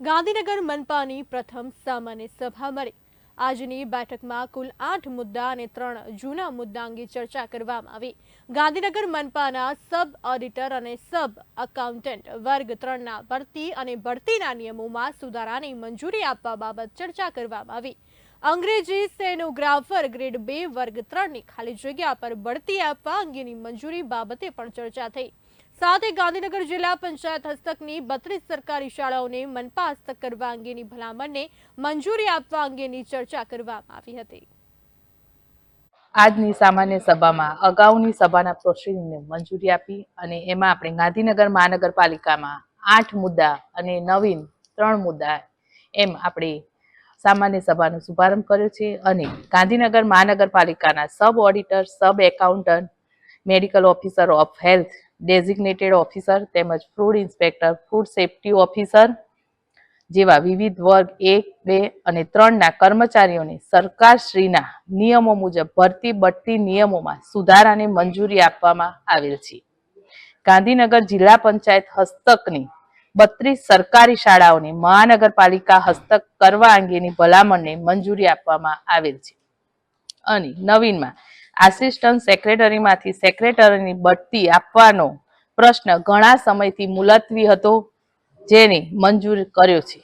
ગાંધીનગર મનપાની પ્રથમ સામાન્ય સભા મળી. આજની બેઠકમાં કુલ આઠ મુદ્દા અને ત્રણ જૂના મુદ્દા અંગે ચર્ચા કરવામાં આવી. ગાંધીનગર મનપાના સબ ઓડિટર અને સબ અકાઉન્ટન્ટ વર્ગ ત્રણના ભરતી અને બઢતીના નિયમોમાં સુધારાની મંજૂરી આપવા બાબત ચર્ચા કરવામાં આવી. અંગ્રેજી સેનોગ્રાફર ગ્રેડ બે વર્ગ ત્રણની ખાલી જગ્યા પર બઢતી આપવા અંગેની મંજૂરી બાબતે પણ ચર્ચા થઈ. સાથે ગાંધીનગર જિલ્લા પંચાયત હસ્તકની બત્રીસ સરકારી શાળાઓને મનપા હસ્તક કરવા અંગેની ભલામણને મંજૂરી આપવા અંગેની ચર્ચા કરવામાં આવી હતી. આજની સામાન્ય સભામાં અગાઉની સભાના પ્રોસિડિંગને મંજૂરી આપી અને એમાં આપણે ગાંધીનગર મહાનગરપાલિકામાં આઠ મુદ્દા અને નવીન ત્રણ મુદ્દા એમ આપણે સામાન્ય સભાનો શુભારંભ કર્યો છે અને ગાંધીનગર મહાનગરપાલિકાના sub auditor sub accountant medical officer of health designated officer તેમજ food inspector food safety officer જેવા વિવિધ વર્ગ એક, બે અને ત્રણના કર્મચારીઓને સરકારશ્રીના નિયમો મુજબ ભરતી બઢતી નિયમોમાં સુધારાને મંજૂરી આપવામાં આવેલ છે. ગાંધીનગર જિલ્લા પંચાયત હસ્તકની બત્રીસ સરકારી શાળાઓને મહાનગરપાલિકા હસ્તક કરવા અંગેની ભલામણને મંજૂરી આપવામાં આવેલ છે. અને નવીનમાં આસિસ્ટન્ટ સેક્રેટરીમાંથી સેક્રેટરીની બઢતી આપવાનો પ્રશ્ન ઘણા સમયથી મુલતવી હતો જેને મંજૂર કર્યો છે.